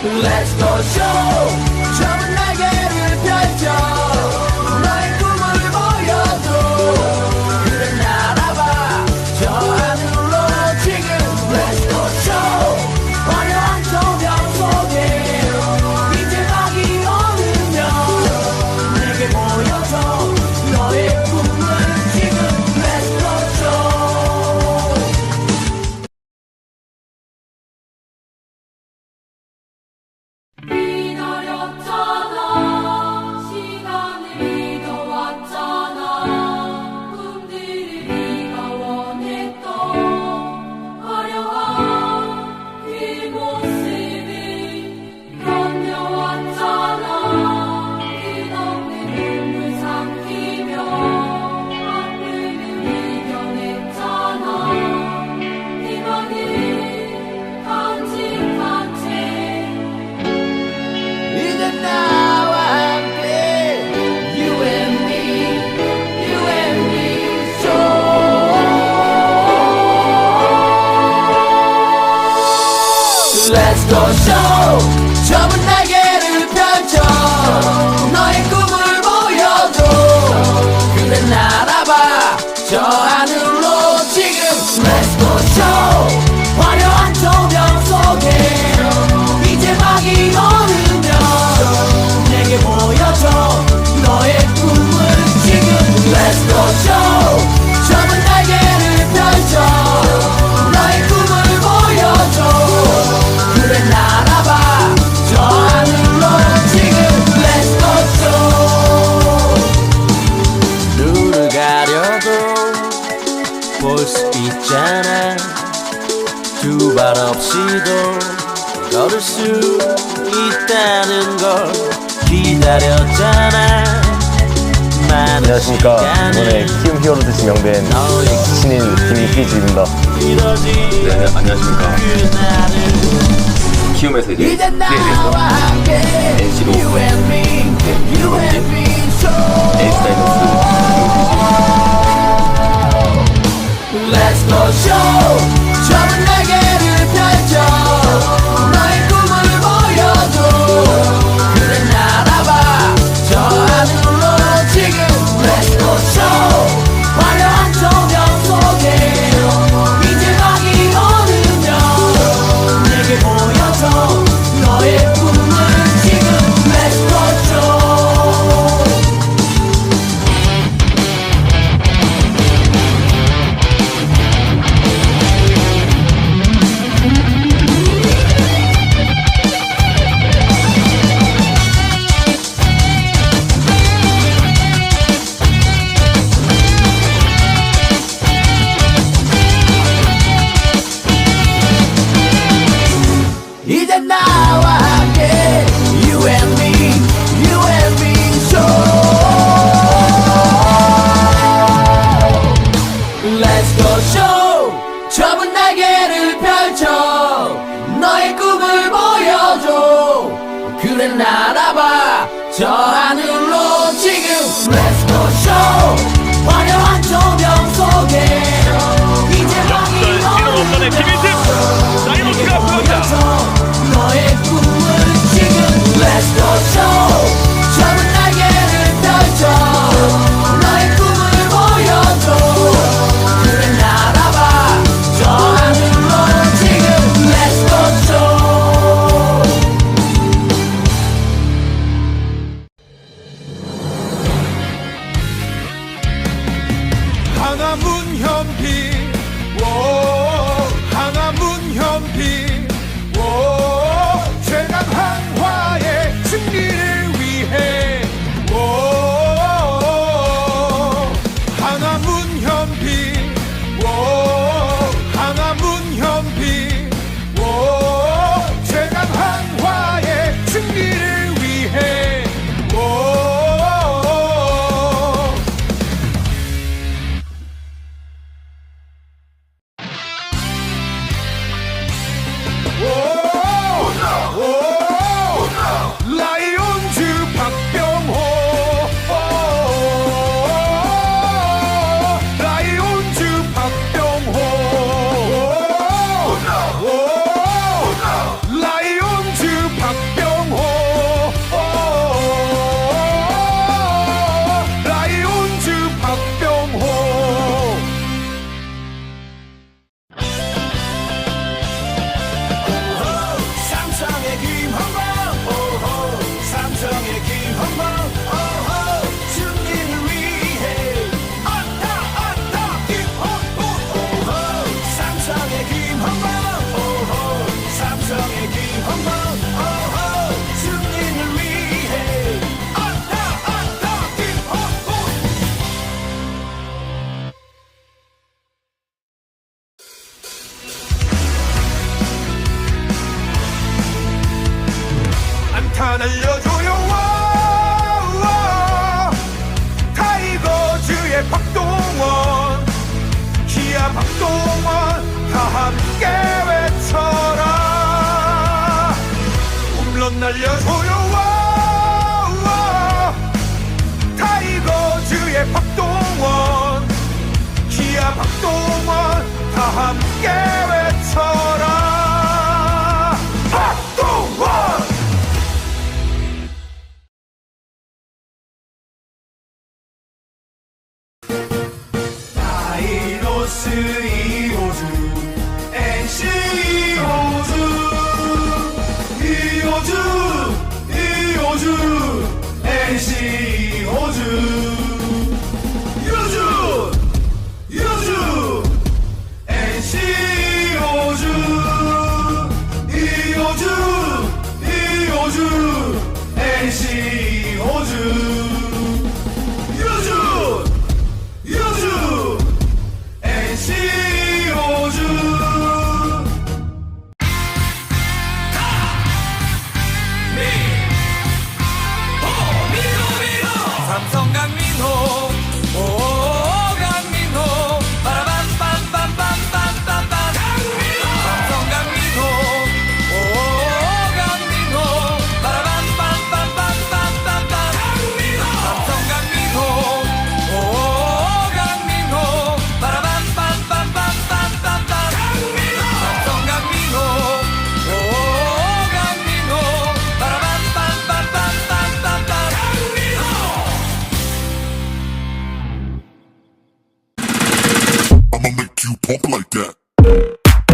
Let's go show. 또 쇼, 좁은 날개를 펼쳐 너의 꿈을 보여줘 그대 날아봐. 저 안녕하십니까. 이번에 키움 히어로즈 지명된 신인 김희지입니다. 네, 안녕하십니까. 키움에서 이제 플레이해서 NC로 네, 이로 넘긴 NC 다이너스 김기지입니다. 저 하늘로 지금 Let's go show. 화려한 조명 속에 이제 방이 넘어가는 김인태 다이노스가 부른다. 너의 꿈을 지금 Let's go show. Maravilhoso. Fui!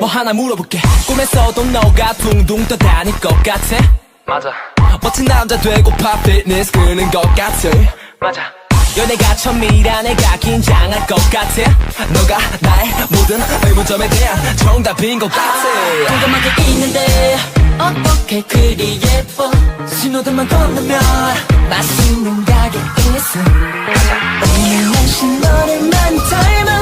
뭐 하나 물어볼게. 꿈에서도 너가 둥둥 떠다닐 것 같아? 맞아. 멋진 남자 되고 팝 피트니스 끄는 것 같아? 맞아. 연애가 처음이라 내가 긴장할 것 같아? 너가 나의 모든 의문점에 대한 정답인 것 같아. 궁금하게 있는데 어떻게 그리 예뻐? 신호등만 건너면 맛있는 가게 있어. 오늘 날씨 너를 많이 닮아.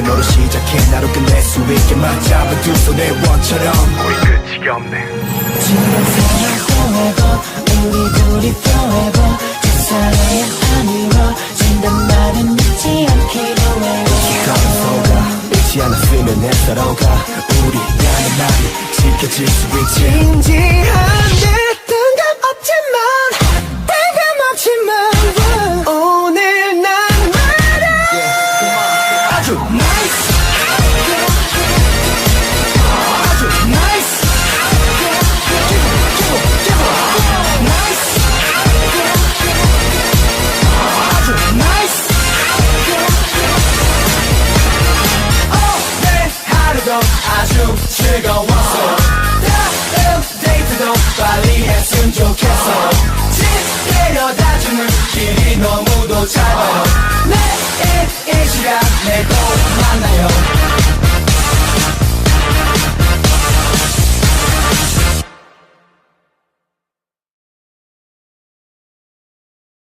새롭게 너로 시작해. 나로 끝낼 수 있게 맞잡아 두 손의 원처럼. 우리 끝이 없네. 지금 사랑해고 우리 둘이 뼈해고 첫사랑의 아니로 진단 말은 믿지 않기로 해 감소가 잃지 않았으면 내 서로가. 우리 나는 말이 지켜질 수 있지. 진지한데 너무도 짧아요. 내일 이 시간에 또 만나요